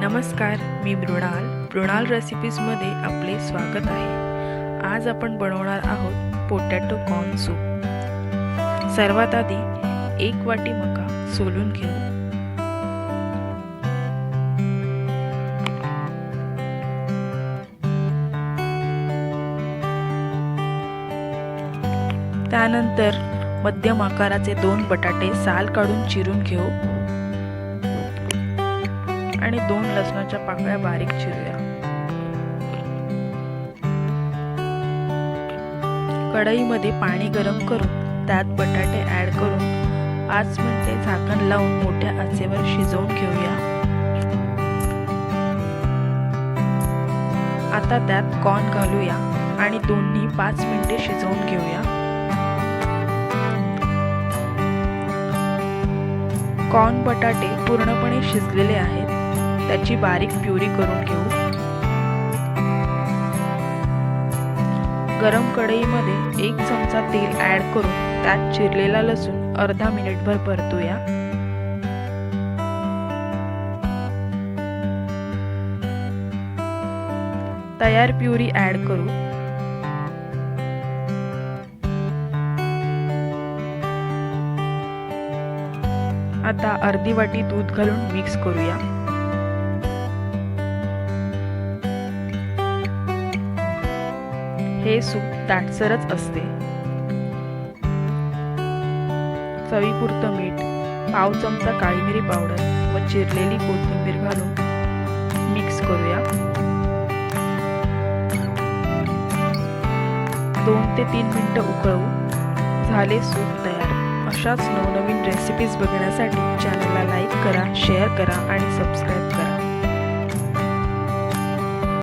नमस्कार मी मृणाल. मृणाल रेसिपीजमध्ये आपले स्वागत आहे. आज आपण बनवणार आहोत पोटॅटो कॉर्न सूप सर्वात आधी एक वाटी मका सोलून घेऊ. त्यानंतर मध्यम आकाराचे दोन बटाटे साल काढून चिरून घेऊ. आणि दोन लसणाच्या पाकळ्या बारीक चिरूया. कढईमध्ये पाणी गरम करून त्यात बटाटे ॲड करून पाच मिनिटे झाकण लावून मोठ्या आचेवर शिजवून घेऊया. आता त्यात कॉर्न घालूया आणि दोन्ही पाच मिनिटे शिजवून घेऊया. कॉर्न बटाटे पूर्णपणे शिजलेले आहेत. त्याची बारीक प्युरी करून घेऊ. गरम कढईमध्ये एक चमचा तेल ॲड करून त्यात चिरलेला लसूण अर्धा मिनिटभर परतूया. तयार प्युरी ॲड करू. आता अर्धी वाटी दूध घालून मिक्स करूया. हे सूप ताटसरच असते. चवीपुरतं मीठ पाव चमचा काळी मिरी पावडर व चिरलेली कोथिंबीर घालून मिक्स करूया. दोन ते तीन मिनटं उकळवू. झाले सूप तयार. अशाच नवनवीन रेसिपीज बघण्यासाठी चॅनलला लाईक करा शेअर करा आणि सबस्क्राईब करा.